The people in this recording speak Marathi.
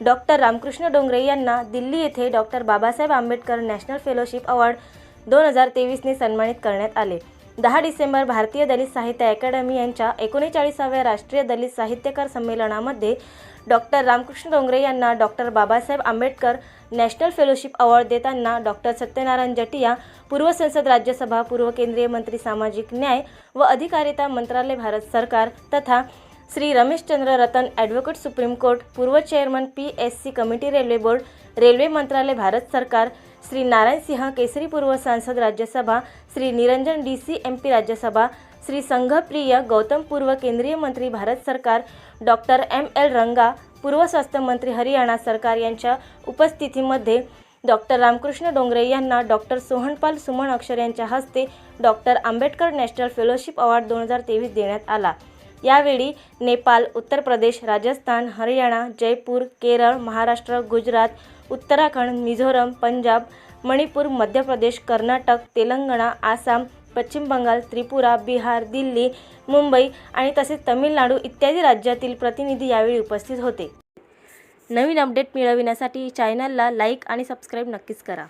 डॉक्टर रामकृष्ण डोंगरे यांना दिल्ली येथे doctor Babasaheb Ambedkar national fellowship award दोन हजार तेवीसने सन्मानित करण्यात आले. दहा डिसेंबर भारतीय दलित साहित्य अकॅडमी यांच्या एकोणेचाळीसाव्या राष्ट्रीय दलित साहित्यकार संमेलनामध्ये डॉक्टर रामकृष्ण डोंगरे यांना doctor Babasaheb Ambedkar national fellowship award देताना डॉक्टर सत्यनारायण जटिया पूर्व संसद राज्यसभा पूर्व केंद्रीय मंत्री सामाजिक न्याय व अधिकारिता मंत्रालय भारत सरकार तथा Shri Rameshchandra Ratan advocate supreme court पूर्व chairman P S C committee railway board railway मंत्रालय भारत सरकार श्री नारायण सिंह केसरी पूर्व सांसद Rajya Sabha Shri Niranjan D C M P Rajya Sabha Shri Sanghpriya Gautam पूर्व केंद्रीय मंत्री भारत सरकार डॉक्टर एम एल रंगा पूर्व स्वास्थ्य मंत्री हरियाणा सरकार यांच्या उपस्थितीमध्ये डॉक्टर रामकृष्ण डोंगरे यांना डॉक्टर सोहनपाल सुमन अक्षर यांच्या हस्ते doctor Ambedkar national fellowship award दोन हजार तेवीस देण्यात आला. यावेळी नेपाळ उत्तर प्रदेश राजस्थान हरियाणा जयपूर केरळ महाराष्ट्र गुजरात उत्तराखंड मिझोरम पंजाब मणिपूर मध्य प्रदेश कर्नाटक तेलंगणा आसाम पश्चिम बंगाल त्रिपुरा बिहार दिल्ली मुंबई आणि तसेच तमिळनाडू इत्यादी राज्यातील प्रतिनिधी यावेळी उपस्थित होते. नवीन अपडेट मिळविण्यासाठी चॅनलला लाईक आणि सबस्क्राईब नक्कीच करा.